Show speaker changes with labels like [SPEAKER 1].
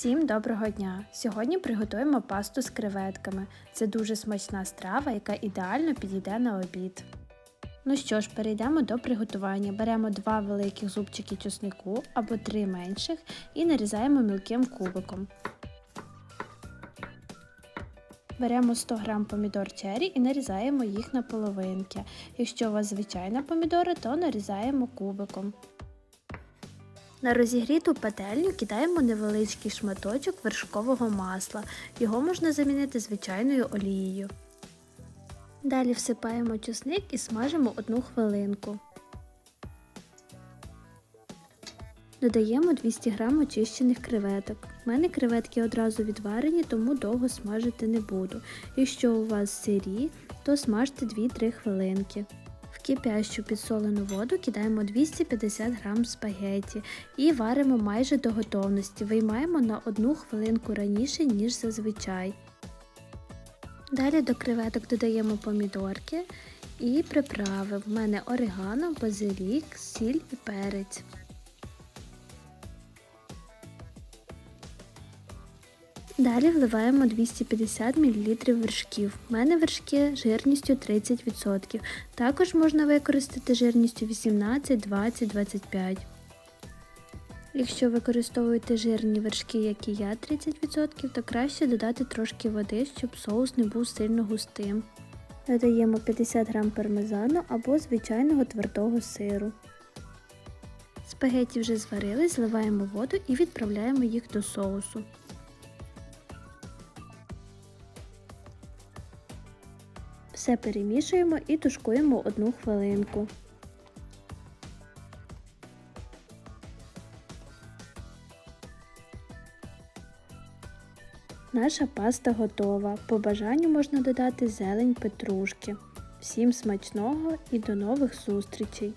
[SPEAKER 1] Всім доброго дня! Сьогодні приготуємо пасту з креветками. Це дуже смачна страва, яка ідеально підійде на обід. Ну що ж, перейдемо до приготування. Беремо два великих зубчики чеснику або три менших і нарізаємо мілким кубиком. Беремо 100 г помідор черрі і нарізаємо їх на половинки. Якщо у вас звичайна помідора, то нарізаємо кубиком. На розігріту пательню кидаємо невеличкий шматочок вершкового масла. Його можна замінити звичайною олією. Далі всипаємо чесник і смажимо одну хвилинку. Додаємо 200 г очищених креветок. У мене креветки одразу відварені, тому довго смажити не буду. Якщо у вас сирі, то смажте 2-3 хвилинки. В кипящу підсолену воду кидаємо 250 г спагетті і варимо майже до готовності. Виймаємо на 1 хвилинку раніше, ніж зазвичай. Далі до креветок додаємо помідорки і приправи. В мене орегано, базилік, сіль і перець. Далі вливаємо 250 мл вершків. У мене вершки жирністю 30%. Також можна використати жирністю 18, 20, 25. Якщо використовуєте жирні вершки, як і я 30%, то краще додати трошки води, щоб соус не був сильно густим. Додаємо 50 г пармезану або звичайного твердого сиру. Спагетті вже зварились, зливаємо воду і відправляємо їх до соусу. Все перемішуємо і тушкуємо одну хвилинку. Наша паста готова. По бажанню можна додати зелень петрушки. Всім смачного і до нових зустрічей!